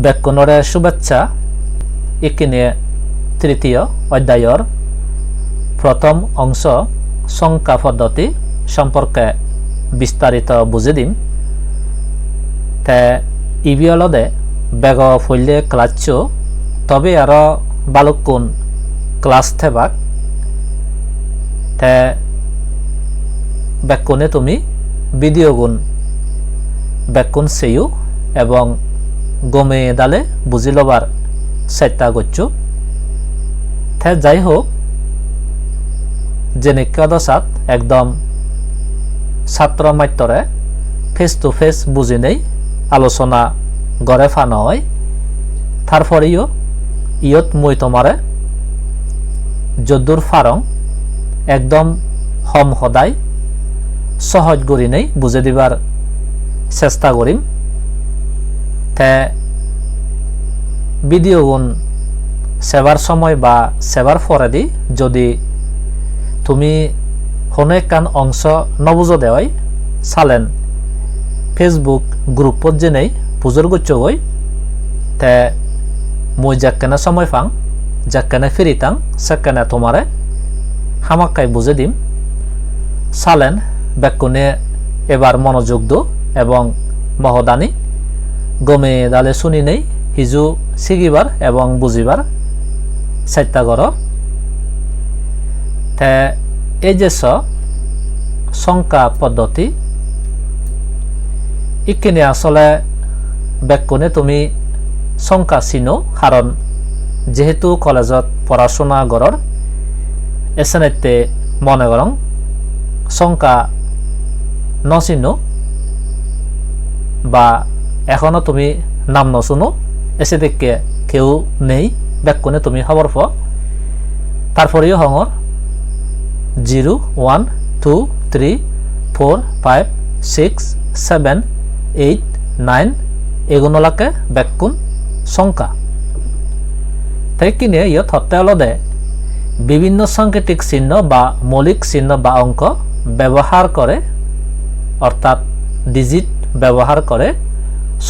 ব্যাকরণৰে শুভেচ্ছা। ইকিনে তৃতীয় অধ্যায়ৰ প্ৰথম অংশ সংখ্যা পদ্ধতি সম্পর্কে বিস্তারিত বুঝে দিম। তে ইবিয়লদে বেগ ফইলে ক্লাচ্ছ, তবে আরও বালুকুন ক্লাস থেবাক। তে বেকুনে তুমি ভিডিও গুণ বেকুন সেয়ু এবং গমে দালে বুঝি লবার চেষ্টা করছ। থে যাই হোক, যেনেকা দশাত একদম ছাত্র মাত্যরে ফেস টু ফেস বুঝি নেই, আলোচনা গড়ে ফানো হয় তারপরেও ইয়ত মই তোমারে যদুর ফারং একদম হম সদায় সহজ করি নেই বুঝে দিবার চেষ্টা করিম তে ভিডিও গুণ সেবার সময় বা সেবার পরে দি যদি তুমি কোনো একখান অংশ নবুজো দেওয়াই চালেন ফেসবুক গ্রুপত যেনেই পুজোর গুচ্ছ গই তে মই যাকেনে সময় পাং যাকেনে ফিরি তাং সেকেনে তোমারে হামাক্কাই বুঝে দিম। চালেন বেকুনে এবার মনোযোগ দো এবং মহদানি গমে দালে শুনি নেই হিজু শিকিবার এবং বুঝিবার চেষ্টা কর তে এই যে সংখ্যা পদ্ধতি ইকিনে আসলে বেকুনে তুমি সংখ্যা চিনো কারণ যেহেতু কলেজত পড়াশোনা গড়র এসেনেতে মনে করং সংখ্যা নচিনো বা এখনও তুমি নাম নশুনো, এসে দেখে কেউ নেই বেকুনে তুমি খবর প তারপরেও হঙর, zero one, two, three, four, five, six, seven, eight, nine এগুলোকে বেকুন সংখ্যা। তাই কিনে ইয়ত হত্যালদে বিভিন্ন সাংকেতিক চিহ্ন বা মৌলিক চিহ্ন বা অঙ্ক ব্যবহার করে অর্থাৎ ডিজিট ব্যবহার করে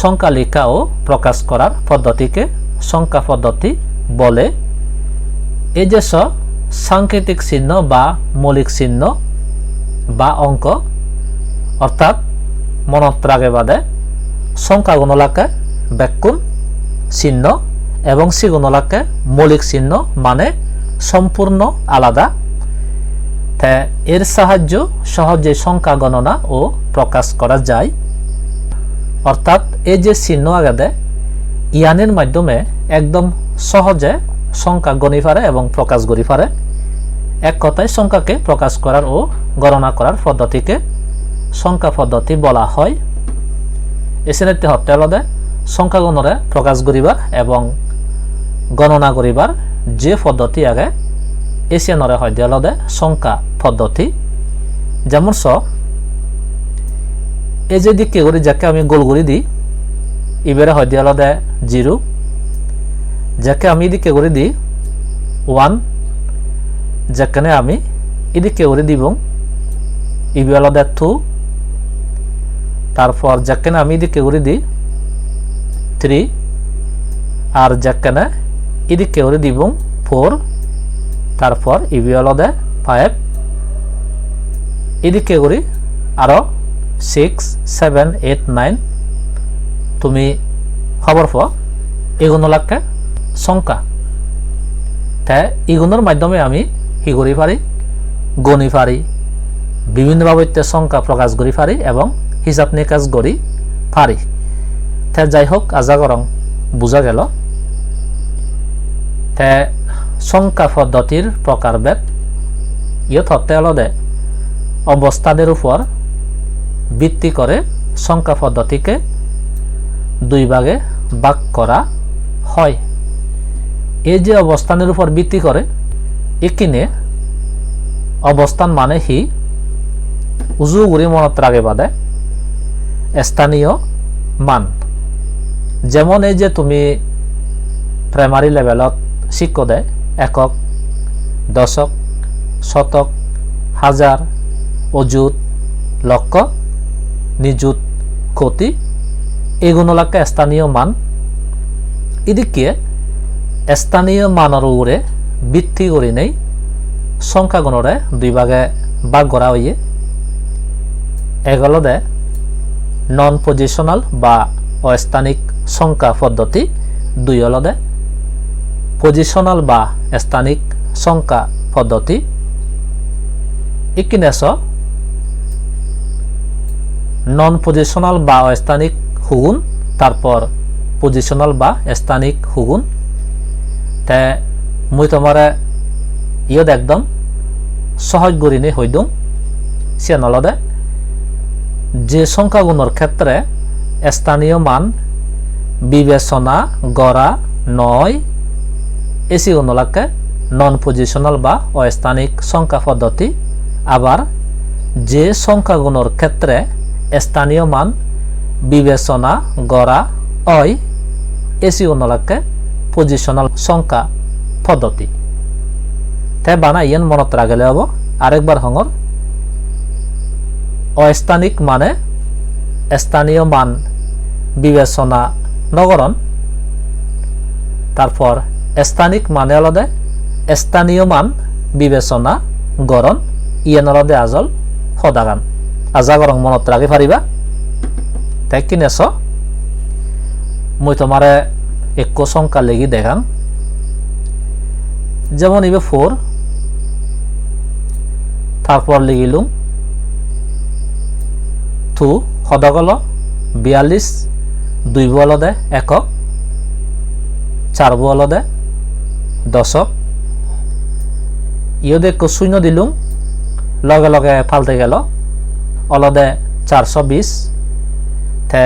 সংখ্যা লেখা ও প্রকাশ করার পদ্ধতিকে সংখ্যা পদ্ধতি বলে। এই যে সাংকেতিক চিহ্ন বা মৌলিক চিহ্ন বা অঙ্ক, অর্থাৎ মনত রাগে বাদে সংখ্যা গুণলাকে ব্যাকুণ চিহ্ন এবং সিগুণলাকে মৌলিক চিহ্ন মানে সম্পূর্ণ আলাদা। এর সাহায্য সহজে সংখ্যা গণনা ও প্রকাশ করা যায়। অর্থাৎ এই যে চিহ্ন আগে ইয়ানের মাধ্যমে একদম সহজে সংখ্যা গণি পারে এবং প্রকাশ করি পারে এক কথায় সংখ্যাকে প্রকাশ করার ও গণনা করার পদ্ধতিকে সংখ্যা পদ্ধতি বলা হয়। এসেনেতে হত্যা সংখ্যা গণরে প্রকাশ করিবার এবং গণনা করিবার যে পদ্ধতি আগে এসিয়ানরে হয় দিয়ালদে সংখ্যা পদ্ধতি। যেমন স এই যে দিকে করি যাকে আমি গোল করে দিই এবারে হয় দিয়ালদে জিরো যাকে আমি এদিকে করে দিই ওয়ান যেখানে আমি এদিকে করে দিব ইবি আলাদা টু। তারপর যেখানে আমি এদিকে করে দিই থ্রি আর যেখানে এদিকে করে দিব ফোর তারপর ইবি আলাদা ফাইভ। এদিকে করি আরও সিক্স সেভেন এইট নাইন তুমি খবর পাও এগুলো লাগে সংখ্যা। তাই এগুলোর মাধ্যমে আমি কি করি পারি গণি পারি বিভিন্নভাবে সংখ্যা প্রকাশ করি পারি এবং হিসাব নিকাশ করি পারি তে যাই হোক আজা গরং বুঝা গেল। তে সংখ্যা পদ্ধতির প্রকারভেদ ইয়ত হতে আলাদে অবস্থানের উপর ভিত্তি করে সংখ্যা পদ্ধতিকে দুই ভাগে ভাগ করা হয়। এই যে অবস্থানের উপর ভিত্তি করে, এখানে অবস্থান মানে হি, উজু গুড়ি মনত রাগে বাদে স্থানীয় মান। যেমন এই যে তুমি প্রাইমারি লেভেলত শিক্ষ দেয়, একক, দশক, শতক, হাজার, অযুত, লক্ষ। নিযুত কোটি এগুলোকে স্থানীয় মান। এদিকে স্থানীয় মানৰ উপরে ভিত্তি কৰি নেই সংখ্যাগুণরে দুই ভাগে ভাগ করা হইয়ে এগুলোতে নন পজিশনাল বা অস্থানিক সংখ্যা পদ্ধতি দুই হলদে পজিশনাল বা স্থানিক সংখ্যা পদ্ধতি। ইকিনেছ নন পজিশনাল বা অস্থানিক হুগুন, তারপর পজিশনাল বা স্থানিক হুগুন। তে মুই তোমারে ইয়ত একদম সহজ গরিনে হইদুম সে নলদে। যে সংখ্যাগুণর ক্ষেত্রে স্থানীয় মান, বিবেচনা, গড়া, নয়, এসি অনুলাকে নন পজিশনাল বা অস্থানিক সংখ্যা পদ্ধতি। আবার যে সংখ্যাগুণর ক্ষেত্রে স্থানীয় মান, বিবেচনা গড়া অয় এসি অনুলাকে পজিশনাল সংখ্যা পদ্ধতি। তে বানা ইয়ান মনত রাখলে হব। আরেকবার হঙর অস্থানিক মানে স্থানীয় মান, বিবেচনা নগরণ তারপর স্থানিক মানে আলাদা স্থানীয় মান, বিবেচনা গরণ ইয়ান আলাদা আজল সদাগান। আজাগরং মনত রাখি পারিবা তাই কিনেছ মই তোমারে এক সংখ্যা লেগি দেখাম। যেমন ইবে ফোর তারপর লিখিলুম। থু সদগল বিয়াল্লিশ দুই বলদে একক চার বলদে দশক। ইয়দে শূন্য দিলুম। লগে লগে ফালতে গেল। অলদে চারশো বিশ তে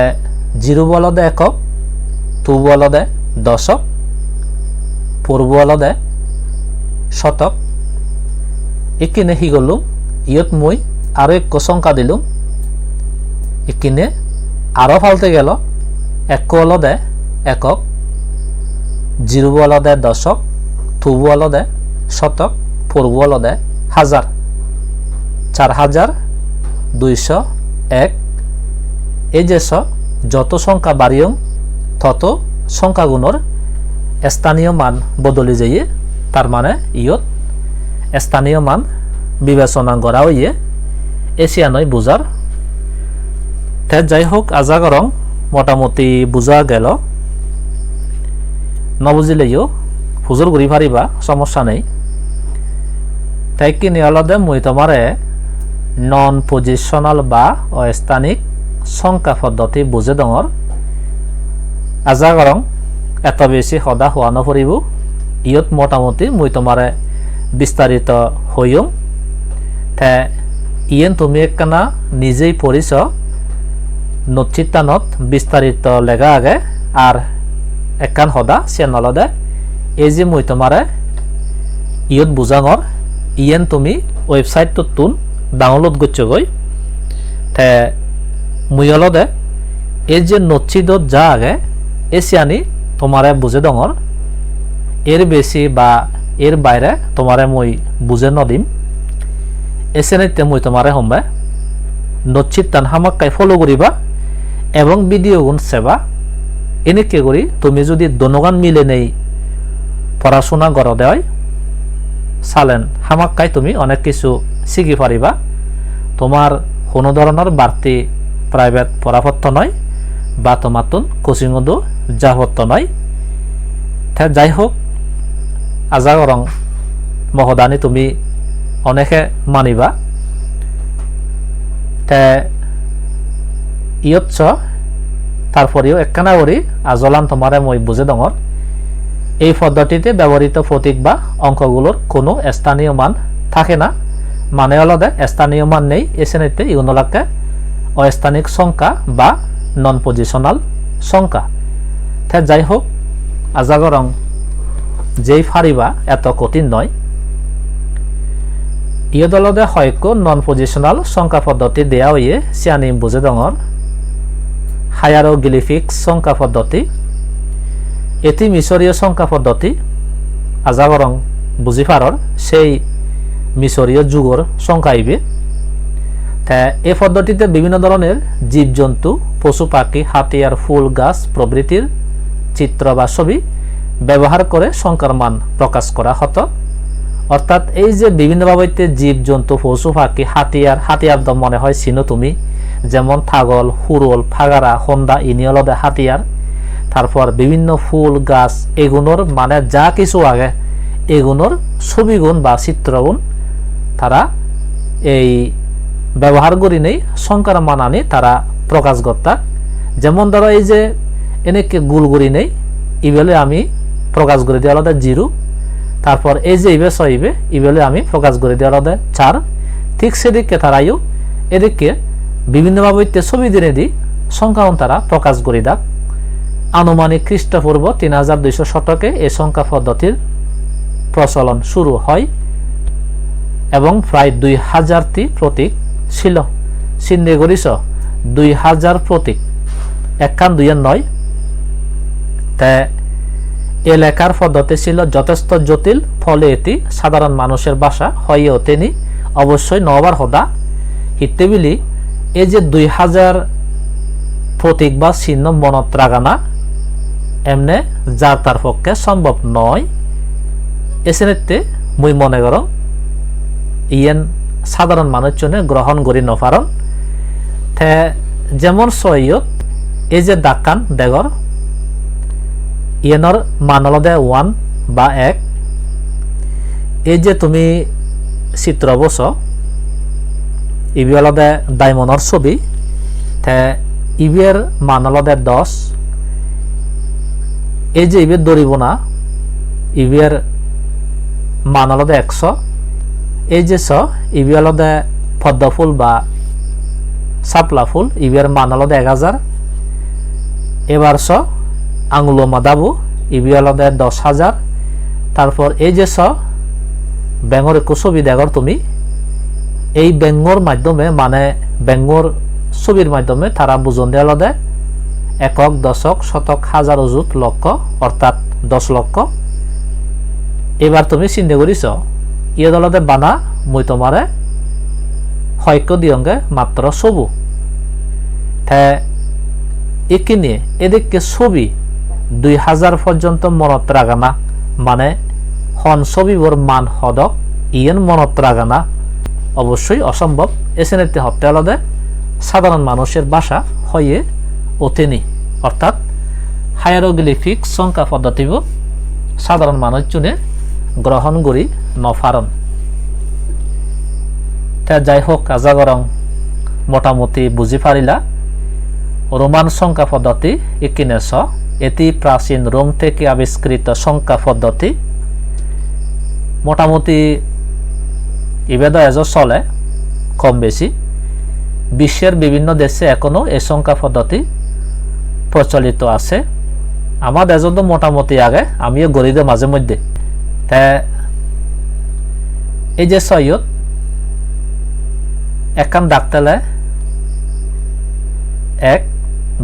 জিরো বলদে একক টু বলদে দশক পূর্ব বলদে শতক। ইকিনে হি গলুম ইয়ত মই আৰু এক সংখ্যা দিলুম ইকিনে আরও ফালতে গেল, এক অলদে একক জিরো অলদে দশক থুবু অলদে শতক পূর্ব অলদে হাজার চার হাজার দুইশ, এক। এই যে স যত সংখ্যা বাড়িয়ং, তত সংখ্যাগুণর স্থানীয় মান বদলি যাইয়ে তার মানে ইয়ত, স্থানীয় মান বিবেচনা করা হইয়ে এশিয়ানয় বুঝার। তে যাই হোক আজাগরং মোটামুটি বুঝা গেল। নবুজিলেও হুজুর ঘুরি পারিবা সমস্যা নেই। তাই কিনে আলাদা মই তোমারে নন পজিশনাল বা অস্থানিক সংখ্যা পদ্ধতি বুঝে ডঙর আজাগরং এত বেশি সদা হওয়া নপরিব ইয়ত মোটামুটি মই তোমারে বিস্তারিত হইম তে, ইয়েন তুমি একখানা নিজেই পড়িছ নচিতানত বিস্তারিত লেগা আগে আর একান সদা সে নলদে এই যে মই তোমারে ইয়ত বুজাঙর ইয়েন তুমি ওয়েবসাইটটোত তুন। ডাউনলোড করছগৈ তে মুই অলদে এই যে নচিদত যা আগে এসিয়ানি তোমারে বুঝে ডঙর এর বেশি বা এর বাইরে তোমারে মই বুঝে নদিম। এসেনাইতে মই তোমারে হম্বে। নচিত তান হামাক্কাই ফলো করিবা এবং ভিডিও গুণ সেবা এনেকে করি তুমি যদি দনগান মিলে নেই পড়াশোনা গড় দেয় চালেন। হামাক্কাই তুমি অনেক কিছু শিখি পারিবা তোমার কোনো ধরনের বাড়তি প্রাইভেট পড়াপত্র নয় বা তুন কোচিংও যাপত্র নয়। যাই হোক আজাগরং মহদানি তুমি অনেকে মানিবা। তে ইয়ৎস তারপরেও একখানা করি আজলান তোমারে মই বুঝে ডঙর এই পদ্ধতিতে ব্যবহৃত প্রতীক বা অঙ্কগুলোর কোনো স্থানীয় মান থাকে না। মানে আলাদা স্থানীয় মান নেই এ শ্রেণীতে ইগুনলাকে অস্থানিক সংখ্যা বা নন পজিশনাল সংখ্যা। তে যাই হোক, আজাগরং যেই ফারিবা এত কঠিন নয়। ইয়দলদে হয়কো নন পজিশনাল সংখ্যা পদ্ধতি দেয়া হইয়ে চিয়ানি বুজে ডঙর হায়ারোগ্লিফিক্স সংখ্যা পদ্ধতি, এটি মিশরীয় সংখ্যা পদ্ধতি, আজাগরং বুঝি পারর সেই মিশরীয় যুগর সংখ্যা আইবে। এই পদ্ধতিতে বিভিন্ন ধরনের জীবজন্তু, পশু পাখি, হাতিয়ার, ফুল, গাছ প্রভৃতির চিত্র বা ছবি ব্যবহার করে সংখ্যার মান প্রকাশ করা হতো। অর্থাৎ এই যে বিভিন্নভাবে জীব জন্তু পশু পাখি, হাতিয়ার হাতিয়ার দম মনে হয় চিনো তুমি, যেমন ছাগল, হুরল, ফাগারা, হন্দা ইনিয়লদে হাতিয়ার। তারপর বিভিন্ন ফুল, গাছ এগুলোর মানে যা কিছু আগে এগুলোর ছবিগুণ বা চিত্রগুণ তারা এই ব্যবহার করি নেই সংখ্যার মান আনি তারা প্রকাশ করতা। যেমন ধরো এই যে এনেকে গুল করি নেই, ইবেলে আমি প্রকাশ করে দিই আলাদা জিরো। তারপর এই যে ইবে সইবে ইবেলে আমি প্রকাশ করে দিই আলাদা চার। ঠিক সেদিকে তারাইও এদিকে বিভিন্নভাবে ছবি দিনে দিই সংখ্যাও তারা প্রকাশ করি দাক। আনুমানিক খ্রিস্টপূর্ব তিন হাজার দুইশো শতকে এই সংখ্যা পদ্ধতির প্রচলন শুরু হয়। এবং প্রায় দুই হাজারটি প্রতীক ছিল। চিহ্নে করিস, দুই হাজার প্রতীক। একখান দুইয়ের নয়। তে, এ লেখার পদ্ধতি ছিল যথেষ্ট জটিল, ফলে এটি সাধারণ মানুষের ভাষা হয়ে ওঠেনি অবশ্যই নবার হদা। হিতেবিলি এই যে দুই হাজার প্রতীক বা চিহ্ন মনত রাগানা এমনে যার তার পক্ষে সম্ভব নয়। এসেনেতে মুই মনে করো ইয়েন সাধারণ মানুষজনে গ্রহণ করি নপারন তে যেমন সৈয়দ এই যে ডাক্কান দেগর ইয়েনর মানলদে ওয়ান বা এক এই যে তুমি চিত্র বস ইবি অলদে ডায়মন্ডর ছবি তে ইবির মান অলদে দশ এই যে ইবির দরিব না ইবির মান অলদে একশো এই যে স ইবি অলদে পদ্ম ফুল বা সাপলা ফুল ইবির মান অলদে এক হাজার এবার স, আঙুলো মাদাবু ইবি অলদে দশ হাজার তারপর এই যে স ব্যাঙর ছবি দেখর তুমি। এই ব্যঙ্গর মাধ্যমে মানে ব্যঙ্গর ছবির মাধ্যমে তারা বুঝন দেওয়া আলাদা একক, দশক, শতক হাজার অযুত লক্ষ অর্থাৎ দশ লক্ষ। এবার তুমি চিন্তা করিস ইয়ে দলতে বানা, মই তোমারে হয়ক্য দিয়ঙ্গে মাত্র সবু তে একিনে এদিকে ছবি দুই হাজার পর্যন্ত মনত রাগানা মানে হন ছবিবর মান হদক ইয়েন মনত রাগানা অবশ্যই অসম্ভব এসেনেতে হতে আলাদা সাধারণ মানুষের বাসা হয়ে ওঠেনি অর্থাৎ হায়ারোগ্লিফিক সংখ্যা পদ্ধতিব সাধারণ মানুষজনে গ্রহণ করি নফারণ তা যাই হোক আজাগরং মোটামুটি বুঝি পারিলা রোমান সংখ্যা পদ্ধতি ইকিনেস এটি প্রাচীন রোম থেকে আবিষ্কৃত সংখ্যা পদ্ধতি। মোটামুটি ইবেদ এজ চলে, কম বেশি বিশ্বের বিভিন্ন দেশে এখনও এই সংখ্যা পদ্ধতি প্রচলিত আছে। আমার দেশত মোটামুটি আগে, আমিও গরিদের মাঝে মধ্যে। তা এই যে সৈয়দ একান ডাকতেলে এক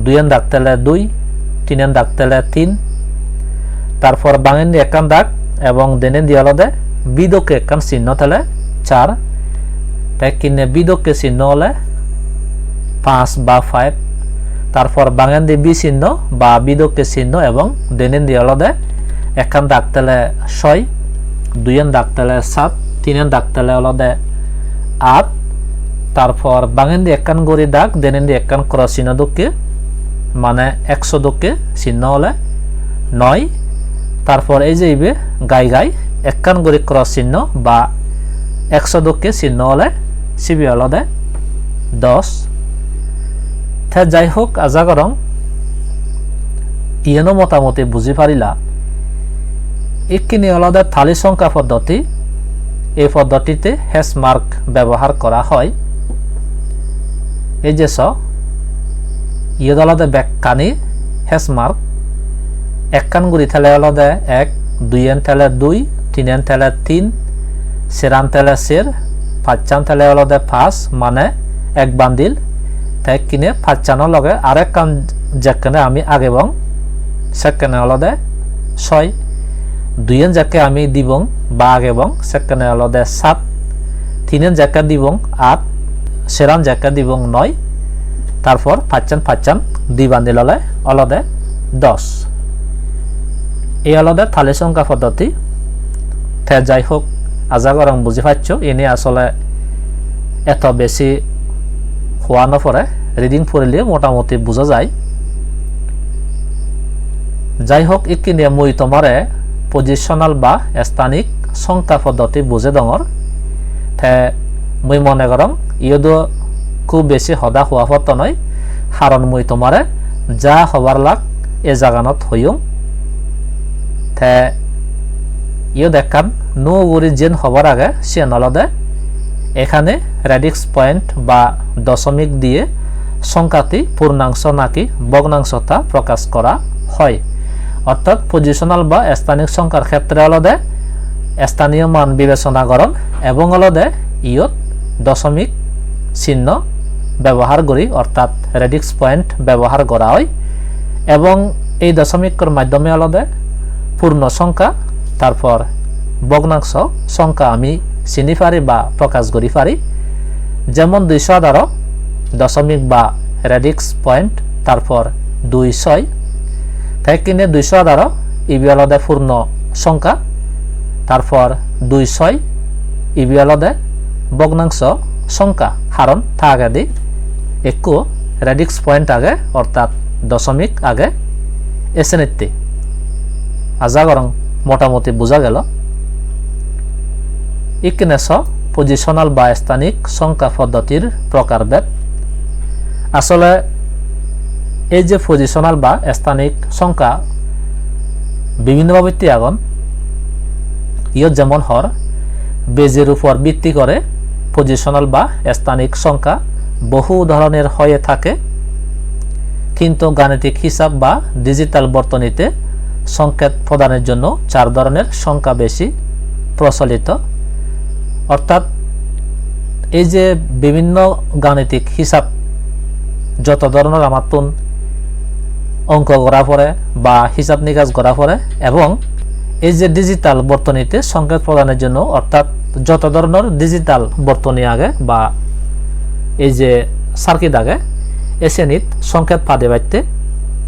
দুইয়ান ডাকতেলে দুই তিনান ডাকতেলে তিন। তারপর বাঙেন একান ডাক এবং দেনে দেনেন দিয়ালদে বিদকে একান চিহ্ন তেলে, চার। তাই কিনে বিদকে চিহ্ন হলে পাঁচ বা ফাইভ তারপর বাঙান দিয়ে বি চিহ্ন বা বিদকে চিহ্ন এবং দেনেন দিয়ে আলাদা একান ডাকতেলে ছয় দুইয়ান ডাকতেলে সাত তিনান ডাকতেলে আলাদা আট, তারপর বাঙান দিয়ে একান গড়ি ডাক দেনেন দিয়ে একান করা চিহ্ন দোকে মানে একশো দোকে চিহ্ন হলে নয়, তারপর এই যে ইবে গাই গাই একান গড়ি ক্রস চিহ্ন বা একশো দোকে চিহ্ন হলে সিবি আলাদা দশ। তে যাই হোক, আজা করং ইয়েনো মোটামুটি বুঝি পারিলা। ইকিনি আলাদা থালি সংখ্যা পদ্ধতি। এই পদ্ধতিতে হ্যাশ মার্ক ব্যবহার করা হয়। এই যে স ইয়ে আলাদা ব্যাখ্যানি হ্যাশ মার্ক। একখান গুড়ি থেলে আলাদা এক, দুই এন থেলে দুই, তিন এন থেলে তিন সেরান থেলে সের পাঁচান থেলে আলাদা পাঁচ মানে এক বান্দিল। তাই কিনে ফাঁচানোর লগে আরেক কাম যেখানে আমি আগে বং, সেখানে আলাদা ছয় দুইয়েন যাকে আমি দিবং, বাঘ এবং বং সেখানে আলাদা সাত তিনের জায়গা দিবং, আট, সেরান জায়গা দিবং নয়, তারপর ফাঁচান ফাঁচান দুই হলে আলাদা দশ। এই আলাদা থালি সংখ্যা পদ্ধতি, তে যাই হোক আজা গরম বুঝি পাচ্ছ এনে আসলে এত বেশি হওয়া নপরে রিডিং পড়লে মোটামুটি বোঝা যায়। যাই হোক ইকিনে মুই তোমারে পজিশনাল বা স্থানিক সংখ্যা পদ্ধতি বুঝে ডঙর তে মুই মনে করম ইয়দো খুব বেশি সদা হওয়া পত্র নয় কারণ মুই তোমারে যা হবার লাগ এ জাগানত হইম তে ইয় দেখান, নো উরি যেন হবার আগে সে নলদে, এখানে রেডিক্স পয়েন্ট বা দশমিক দিয়ে সংখ্যাটি পূর্ণাংশ নাকি ভগ্নাংশতা প্রকাশ করা হয়। অর্থাৎ পজিশনাল বা স্থানিক সংখ্যার ক্ষেত্রে অলদে স্থানীয় মান বিবেচনা করণ এবং অলদে ইয়ত দশমিক চিহ্ন ব্যবহার করি অর্থাৎ রেডিক্স পয়েন্ট ব্যবহার করা হয় এবং এই দশমিকর মাধ্যমে অলদে পূর্ণ সংখ্যা, তারপর ভগ্নাংশ সংখ্যা আমি চিনি পারি বা প্রকাশ করি পারি। যেমন দুইশো এগারো দশমিক বা রেডিক্স পয়েন্ট, তারপর দুই ছয় তাই কিনে দুইশো এগারো ইবি আলাদা পূর্ণ সংখ্যা। তারপর দুই ছয় ইবি আলাদা ভগ্নাংশ সংখ্যা হারণ তা আগে দি একু রেডিক্স পয়েন্ট আগে অর্থাৎ দশমিক আগে আজা গরং মোটামুটি বোঝা গেল। ইকনেস পজিশনাল বা স্থানিক সংখ্যা পদ্ধতির প্রকারভেদ আসলে এই যে পজিশনাল বা স্থানিক সংখ্যা বিভিন্নভাবে ত্যাগন ইয়ত যেমন হর, বেজের উপর ভিত্তি করে পজিশনাল বা স্থানিক সংখ্যা বহু ধরনের হয়ে থাকে। কিন্তু গাণিতিক হিসাব বা ডিজিটাল বর্তনীতে সংকেত প্রদানের জন্য চার ধরনের সংখ্যা বেশি প্রচলিত। অর্থাৎ এই যে বিভিন্ন গাণিতিক হিসাব, যত ধরনের আমার অঙ্ক করা পড়ে বা হিসাব নিকাশ করা পড়ে এবং এই যে ডিজিটাল বর্তনীতে সংকেত প্রদানের জন্য অর্থাৎ যত ধরনের ডিজিটাল বর্তনী আগে বা এই যে সার্কিট আগে, এ শ্রেণীত সংকেত পাদে বাইতে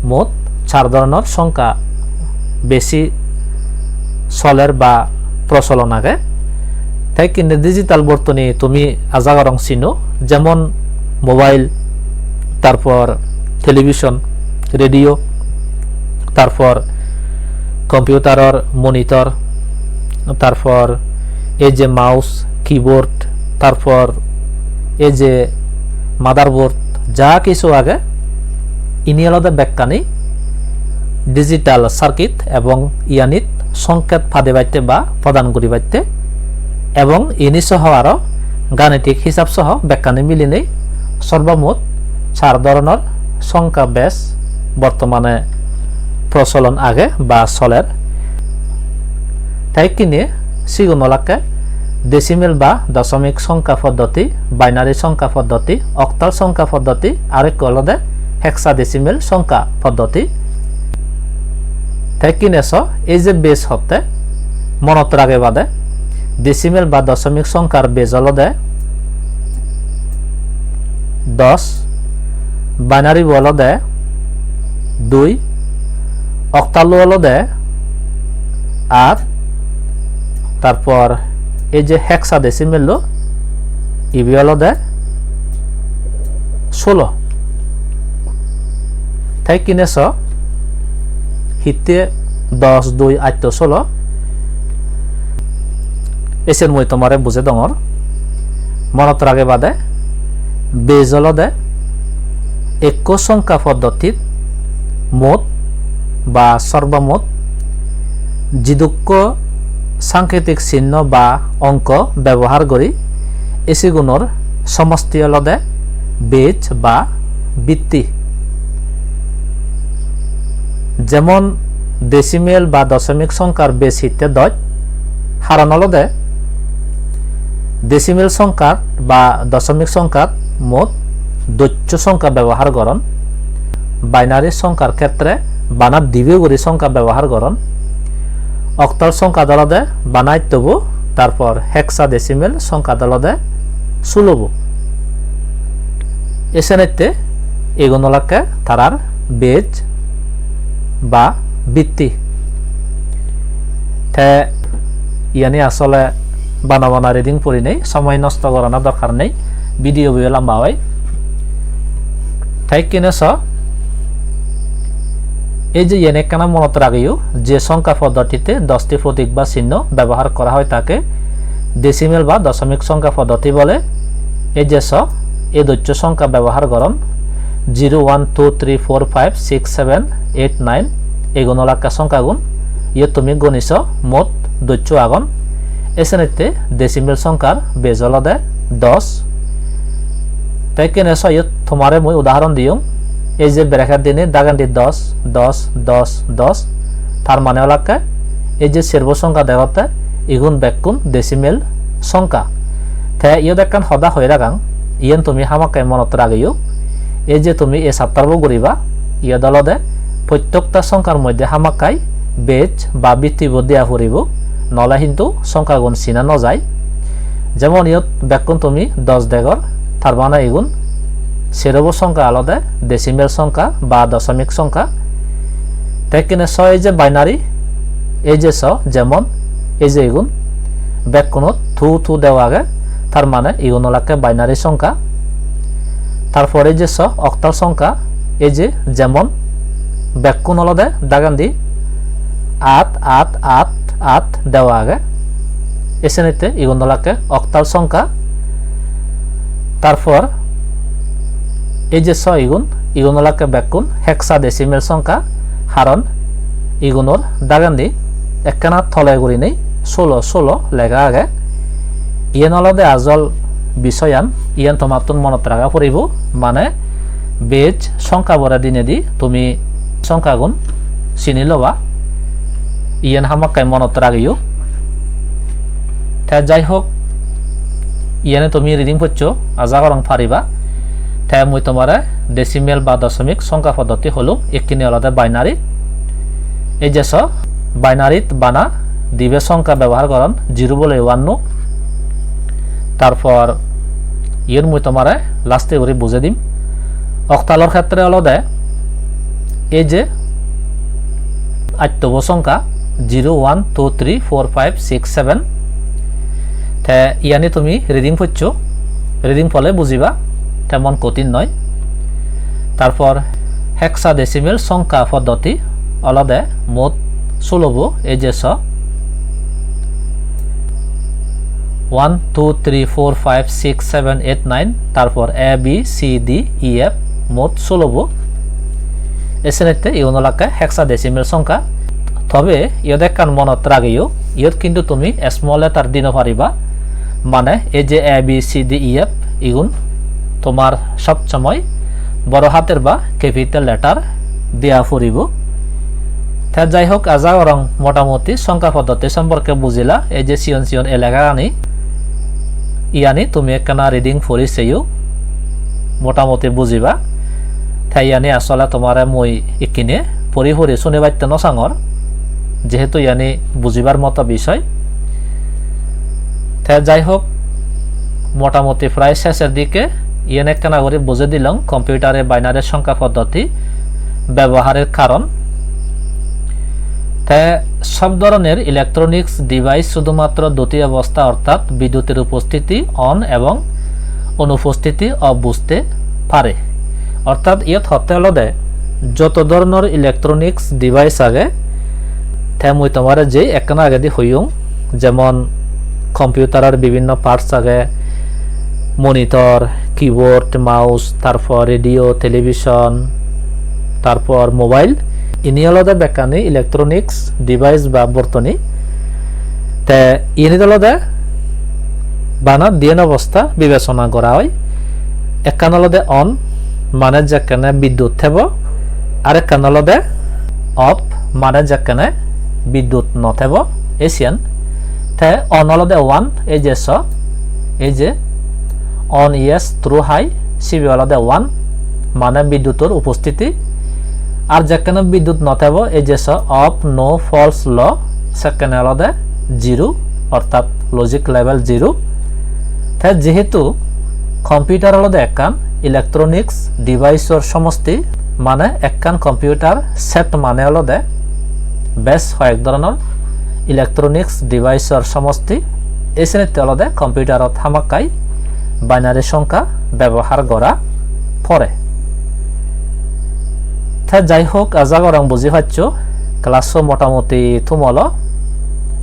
মোট চার ধরনের সংখ্যা বেশি চলের বা প্রচলন আগে। তাই কিন্তু ডিজিটাল বর্তনী তুমি আজাগরং চিনো যেমন মোবাইল, তারপর টেলিভিশন রেডিও, তারপর কম্পিউটারের, মনিটর, তারপর এই যে মাউস, কিবোর্ড, তারপর এই যে মাদারবোর্ড, যা কিছু আগে ইনি আলাদা ব্যাখ্যানি, ডিজিটাল সার্কিট এবং ইয়ানিত সংকেত ফাঁদে বাইতে বা প্রদান করি বাইতে, এবং ইনি সহ আরও গাণিতিক হিসাব সহ ব্যাখ্যানি মিলিনেই সর্বমোট চার ধরনের সংখ্যা বেশ বর্তমানে প্রচলন আগে বা চলের। তাই কিনে সিগুনলাকে ডেসিমেল বা দশমিক সংখ্যা পদ্ধতি বাইনারি সংখ্যা পদ্ধতি অক্টাল সংখ্যা পদ্ধতি আরেক আলাদা হেক্সা ডেসিমেল সংখ্যা পদ্ধতি। তাই কিনেছ এই যে বেজ হতে মনত রাগে বাদে ডেসিমেল বা দশমিক সংখ্যার বেজ আলাদা দশ বাইনারি বলদে দুই অক্টালু হলদে আট তারপর এই যে হেক্সা ডেসিমেল ইবি হলদে ষোলো। তাই কিনেছ হিতে দশ, দুই, আট, ষোলো। এসের মই তোমারে বুঝে দঙর মনত রাগে বাদে বেজলদে এক সংখ্যা পদ্ধতিত মোট বা সর্বমোট যিদুক্য সাংকেতিক চিহ্ন বা অঙ্ক ব্যবহার করি এসি গুণর সমষ্টি অলদে বেজ বা বৃত্তি। যেমন ডেসিমেল বা দশমিক সংখ্যার দয় হারণ অলদে ডেসিমেল সংখ্যার বা দশমিক সংখ্যার মোট দৈত্য সংখ্যা ব্যবহার করন বাইনারি সংখ্যার ক্ষেত্রে বানাত বানার দ্বিতীয়গুড়ি সংখ্যা ব্যবহার করন অক্টাল সংখ্যা দলদে বানাই তবু তারপর হেক্সা ডেসিমেল সংখ্যা দলদে সুলভ এসেনেতে এগুনলাকে তারার বেজ বা বৃত্তি। তে ইয়ানি আসলে বানা রিডিং পড়ি নেই, সময় নষ্ট করানোর দরকার নেই ভিডিও বিয়ে লম্বা হয়। তাই কিনে স এই যে এনেকানা মনত রাখিও, যে সংখ্যা পদ্ধতিতে দশটি প্রতীক বা চিহ্ন ব্যবহার করা হয় তাকে ডেসিমেল বা দশমিক সংখ্যা পদ্ধতি বলে। এই যে স, এই দৈত্য সংখ্যা ব্যবহার করন zero, one, two, three, four, five, six, seven, eight, nine লাক্কা সংখ্যা গুণ। ইয়ে তুমি গণিস মোট দৈত্য আগন শ্রেণীতে ডেসিমেল সংখ্যার বেজ হলদে দশ। তাই কেনে স ইয়ে তোমারে মই উদাহরণ দিও। এই যে ব্রেখার দিনে দাগানটি দশ দশ দশ দশ, তার মানে হলাকে এই যে সের্ব সংখ্যা দেখাতে ইগুণ বেকুণ ডেসিমেল সংখ্যা। তে ইয়ে দেখান সদা হয়ে রাখাং, ইয়েন তুমি হামাকে মনত রাখিও, এই যে তুমি এই সাপ্তাহ করিবা ইয়ে দলদে প্রত্যেকটা সংখ্যার মধ্যে হামাকাই বেজ বা বৃত্তিব দিয়া ফুরিব, নলে কিন্তু সংখ্যা গুণ চিনা নযায়। যেমন ইয়ত বেকুণ তুমি দশ দেগর, তার মানে ইগুণ সেরব সংখ্যা আলাদা ডেসিমেল সংখ্যা বা দশমিক সংখ্যা। তাই কিনে ছ এই যে বাইনারি এই যে ছ যেমন, এই যে ইগুণ। ব্যাকুণত থু থু দেওয়া আগে, তার মানে ইগুণলাকে বাইনারি সংখ্যা। তারপরে যে ছ অক্টাল সংখ্যা, এই যে যেমন ব্যাকুণ আলাদা, দাগান দি। আট আট আট আট দেওয়া আগে এ শ্রেণীতে ইগুণলাকে অক্টাল সংখ্যা। তারপর এই যে ছ ইগুণ, ইগুণলাকে ব্যাকুণ হেক্সা ডেসিমেল সংখ্যা, হারণ ইগুণর দাগান্দি, একখানা থলে গুড়ি নেই, ষোলো ষোলো লেখা আগে। ইয়েন অলদে আজল বিষয়ান, ইয়ান তোমার মনত রাখা পড়িব মানে বেজ সংখ্যা বরা দিনে দি তুমি সংখ্যা গুণ চিনি লবা। ইয়ান হামাকাই মনত রাখিও তা যাই হোক, ইয়ানে তুমি রিডিং করছ আজা করং পারিবা তাই মই তোমারে ডেসিমেল বা দশমিক সংখ্যা পদ্ধতি হলো একটি আলাদা বাইনারি এই যে বাইনারিত বানা দিবে সংখ্যা ব্যবহার করন জিরো বলে ওয়ান্ন তারপর ইয়ের মই তোমারে লাস্টে করে বুঝে দিম। অক্তালর ক্ষেত্রে আলাদা এই যে আট্যব সংখ্যা zero one two three four five six seven ইয়ানি তুমি রিডিং করছ রিডিং ফলে বুঝিবা তেমন কঠিন নয়। তারপর হেক্সা ডেসিমেল সংখ্যা পদ্ধতি আলাদা মোট ষোলব এই যে one, two, three, four, five, six, seven, eight, nine, তারপর A, B, C, D, E, F, মোট ষোলব। শ্রেণীতে ইউনলাকে হেক্সা ডেসিমেল সংখ্যা। তবে ইয়দ একখান মনত রাগিও, ইয়ত কিন্তু তুমি স্মল লেটার দিন পারিবা। মানে এই যে A, B, C, D, E, F, ইগুন তোমার সবসময় বড় হাতের বা ক্যাপিটাল লেটার দেয়া ফুরিব। তা যাই হোক আজা রং মোটামুটি সংখ্যা পদ্ধতি সম্পর্কে বুঝিলা, এই যে সিয়ন সিয়ন এলাকা আনি ইয়ানি তুমি একখানা রিডিং ফুরিছেও মোটামুটি বুঝিবা তাই ইয়ানি আসলে তোমারে মই ইকিনে পড়ি পড়ি শুনে পাইতে নসাঙর যেহেতু ইয়ানি বুঝিবার মতো বিষয়। তা যাই হোক, মোটামুটি প্রায় শেষের দিকে ইয়েন একখানা করে বুঝে দিলাম কম্পিউটারে বাইনারের সংখ্যা পদ্ধতি ব্যবহারের কারণ। তা সব ধরনের ইলেকট্রনিক্স ডিভাইস শুধুমাত্র দুটি অবস্থা অর্থাৎ বিদ্যুতের উপস্থিতি অন এবং অনুপস্থিতি অফ বুঝতে পারে। অর্থাৎ ইয়ত হতে হলদে যত ধরনের ইলেকট্রনিক্স ডিভাইস আগে, তা মুই তোমার যে একখানা আগে দি হইও, যেমন কম্পিউটারের বিভিন্ন পার্টস আগে মনিটর কিবোর্ড মাউস তারপর রেডিও টেলিভিশন তারপর মোবাইল ইনি আলাদা বেকানি ইলেকট্রনিক্স ডিভাইস বা বর্তনী। তে ইনি আলাদা বানা দিয়েন অবস্থা বিবেচনা করা হয়। একখান আলাদা অন মানে যেখানে বিদ্যুৎ থেব, আর একখান আলাদা অফ মানে যেখানে বিদ্যুৎ নথেব এশিয়ান তে অন আলাদা ওয়ান এই যে স, এই যে অন ইয়েস থ্রু হাই সিবি আলাদা ওয়ান মানে বিদ্যুতের উপস্থিতি। আর যেখানে বিদ্যুৎ নথাব, এই যে অফ নো ফলস ল সেখানে আলাদা জিরো অর্থাৎ লজিক লেভেল জিরো তাই যেহেতু কম্পিউটার আলাদা একখান ইলেকট্রনিক্স ডিভাইসর সমষ্টি মানে একখান কম্পিউটার সেট মানে আলাদা, বেশ কয়েক ধরনের ইলেক্ট্ৰনিক্স ডিভাইচৰ সমষ্টি, এই শ্ৰেণীত অলপতে কম্পিউটাৰত সামাকাই বাইনাৰী সংখ্যা ব্যৱহাৰ কৰা পৰে তা যাই হোক আজাগ রং বুঝি পাচ্ছ ক্লাসও মোটামুটি থুমল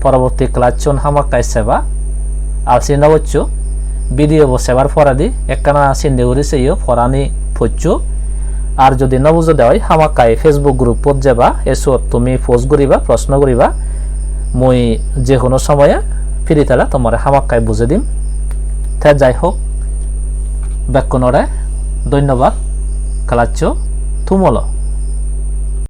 পরবর্তী ক্লাস চুন হামাকাই সেবা আর চিন্তা করছ ভিডিও সেবার ফরাদি একখানা চিন্তা করেছে ইয়ে ফরানি ফুচ্ছু আর যদি নবুঝো দেওয়াই হামাকাই ফেসবুক গ্রুপত যাবা এসো তুমি পোস্ট করিবা প্রশ্ন করিবা মই যে কোনো সময়ে ফিরি তালা তোমার হামাকাই বুঝে দিম। তা যাই হোক ব্যাকুণরে ধন্যবাদ ক্লাচ্ছ থুমল